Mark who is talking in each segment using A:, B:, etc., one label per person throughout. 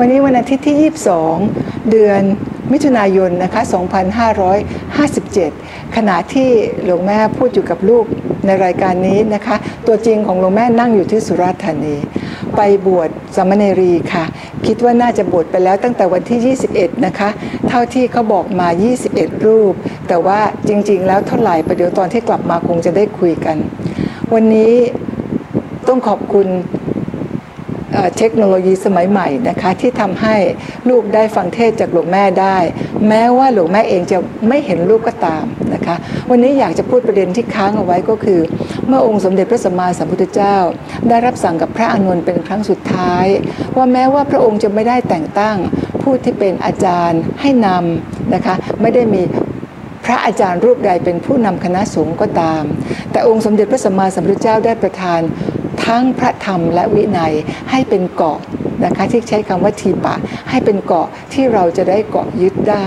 A: วันนี้วันอาทิตย์ที่ 22 เดือนมิถุนายนนะคะ 2557 ขณะที่หลวงแม่พูดอยู่กับลูกในรายการนี้นะคะ ตัวจริงของหลวงแม่นั่งอยู่ที่สุราษฎร์ธานี ไปบวชสมเณรีค่ะ คิดว่าน่าจะบวชไปแล้วตั้งแต่วันที่ 21 นะคะ เท่าที่เขาบอกมา 21 รูป แต่ว่าจริงๆ แล้วเท่าไหร่ประเดี๋ยวตอนที่กลับมาคงจะได้คุยกัน วันนี้ต้องขอบคุณ เทคโนโลยีสมัยใหม่นะคะที่ทำให้ลูกได้ฟังเทศจากหลวงแม่ได้ แม้ว่าหลวงแม่เองจะไม่เห็นลูกก็ตามนะคะวันนี้อยากจะพูดประเด็นที่ค้างเอาไว้ก็คือ เมื่อองค์สมเด็จพระสัมมาสัมพุทธเจ้า ได้รับสั่งกับพระอานนท์เป็นครั้งสุดท้าย ว่าแม้ว่าพระองค์จะไม่ได้แต่งตั้งผู้ที่เป็นอาจารย์ให้นำนะคะไม่ได้มีพระอาจารย์รูปใดเป็นผู้นำคณะสงฆ์ก็ตาม แต่องค์สมเด็จพระสัมมาสัมพุทธเจ้าได้ประทาน ทั้งพระธรรมและวินัยให้เป็นเกาะนะคะที่ใช้คำว่าทีปะ ให้เป็นเกาะที่เราจะได้เกาะยึดได้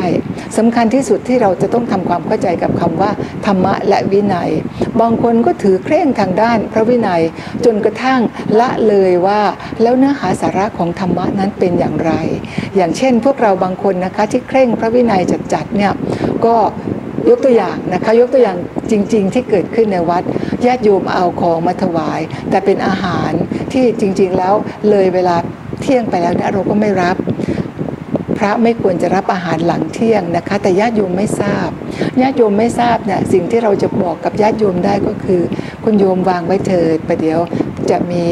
A: สำคัญที่สุดที่เราจะต้องทำความเข้าใจกับคำว่า ธรรมะและวินัย บางคนก็ถือเคร่งทางด้านพระวินัยจนกระทั่งละเลยว่าแล้วเนื้อหาสาระของธรรมะนั้นเป็นอย่างไร อย่างเช่น พวกเราบางคนนะคะที่เคร่งพระวินัยจัดๆเนี่ยก็ ยกตัวอย่างนะคะยกตัวอย่างจริง ๆ ที่เกิดขึ้นในวัดญาติโยมเอาของมาถวาย แต่เป็นอาหารที่จริง ๆ แล้วเลยเวลาเที่ยงไปแล้วเนี่ยเราก็ไม่รับพระไม่ควรจะรับอาหารหลังเที่ยงนะคะ แต่ญาติโยมไม่ทราบญาติโยมไม่ทราบเนี่ยสิ่งที่เราจะบอกกับญาติโยมได้ก็คือ คุณโยมวางไว้เถิดประเดี๋ยวจะมี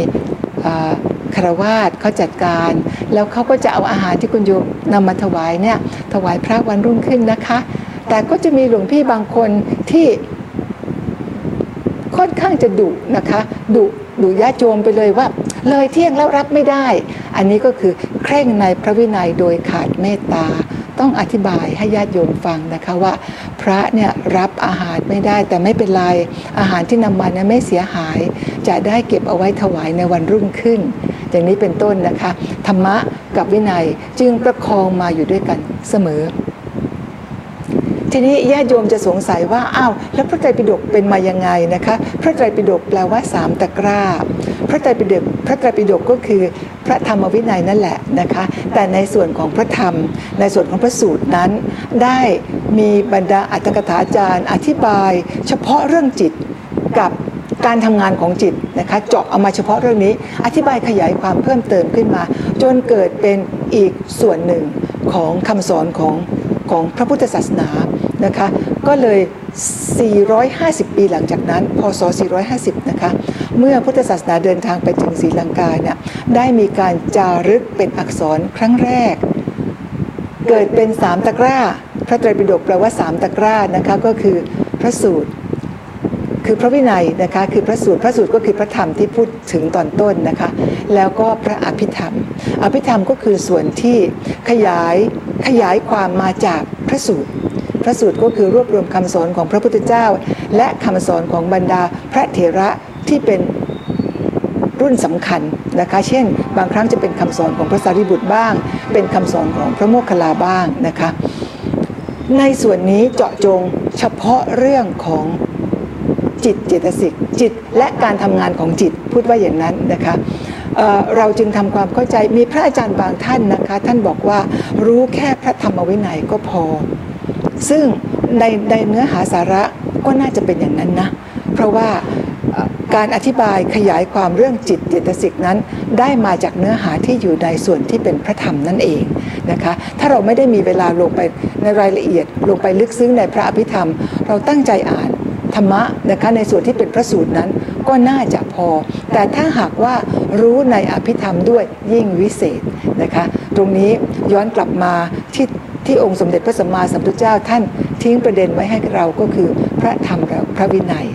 A: คารวาสเขาจัดการ แล้วเขาก็จะเอาอาหารที่คุณโยมนำมาถวายเนี่ยถวายพระวันรุ่งขึ้นนะคะ แต่ก็จะมีหลวงพี่บางคนที่ค่อนข้างจะดุนะคะดุดุญาโยมไปเลยว่า เลยเที่ยงแล้วรับไม่ได้ อันนี้ก็คือเคร่งในพระวินัยโดยขาดเมตตา ต้องอธิบายให้ญาติโยมฟังนะคะว่า พระเนี่ยรับอาหารไม่ได้แต่ไม่เป็นไร อาหารที่นำมาเนี่ยไม่เสียหาย จะได้เก็บเอาไว้ถวายในวันรุ่งขึ้น อย่างนี้เป็นต้นนะคะ ธรรมะกับวินัยจึงประคองมาอยู่ด้วยกันเสมอ ทีนี้ญาติโยมจะสงสัยว่าอ้าวแล้วพระไตรปิฎกเป็นมายังไงนะคะ พระไตรปิฎกแปลว่าสามตะกร้า พระไตรปิฎกพระไตรปิฎกก็คือพระธรรมวินัยนั่นแหละนะคะ แต่ในส่วนของพระธรรม ในส่วนของพระสูตรนั้น ได้มีบรรดาอัตถกถาจารย์ อธิบาย เฉพาะเรื่องจิตกับการทำงานของจิตนะคะเจาะเอามาเฉพาะเรื่องนี้ อธิบายขยายความเพิ่มเติมขึ้นมา จนเกิดเป็นอีกส่วนหนึ่งของคำสอนของ ของพระพุทธศาสนานะคะ ก็เลย 450 ปีหลังจากนั้น พศ 450 นะคะ เมื่อพุทธศาสนาเดินทางไปถึงศรีลังกาเนี่ย ได้มีการจารึกเป็นอักษรครั้งแรก เกิดเป็นสามตะกร้า พระไตรปิฎกแปลว่าสามตะกร้านะคะ ก็คือพระสูตร คือพระวินัยนะคะคือพระสูตรพระสูตรก็คือพระธรรมที่พูดถึงตอนต้นนะคะแล้วก็พระอภิธรรม อภิธรรมก็คือส่วนที่ขยายขยายความมาจากพระสูตรพระสูตรก็คือรวบรวมคำสอนของพระพุทธเจ้า และคำสอนของบรรดาพระเถระที่เป็นรุ่นสำคัญนะคะ เช่น บางครั้งจะเป็นคำสอนของพระสารีบุตรบ้าง เป็นคำสอนของพระโมคคัลลาบ้างนะคะ ในส่วนนี้เจาะจงเฉพาะเรื่องของ จิตเจตสิกจิตและการทำงานของจิตพูดว่าอย่างนั้นนะคะเเราจึงทำความเข้าใจมีพระอาจารย์บางท่านนะคะ ท่านบอกว่ารู้แค่พระธรรมวินัยก็พอ ซึ่งในในเนื้อหาสาระก็น่าจะเป็นอย่างนั้นนะ เพราะว่าการอธิบายขยายความเรื่องจิตเจตสิกนั้น ได้มาจากเนื้อหาที่อยู่ในส่วนที่เป็นพระธรรมนั่นเองนะคะ ถ้าเราไม่ได้มีเวลาลงไปในรายละเอียดลงไปลึกซึ้งในพระอภิธรรม เราตั้งใจอ่าน ธรรมะนะคะในส่วนที่เป็นพระสูตรนั้นก็น่าจะพอ แต่ถ้าหากว่ารู้ในอภิธรรมด้วยยิ่งวิเศษนะคะตรงนี้ย้อนกลับมาที่ที่องค์สมเด็จพระสัมมาสัมพุทธเจ้าท่านทิ้งประเด็นไว้ให้เราก็คือพระธรรมและพระวินัย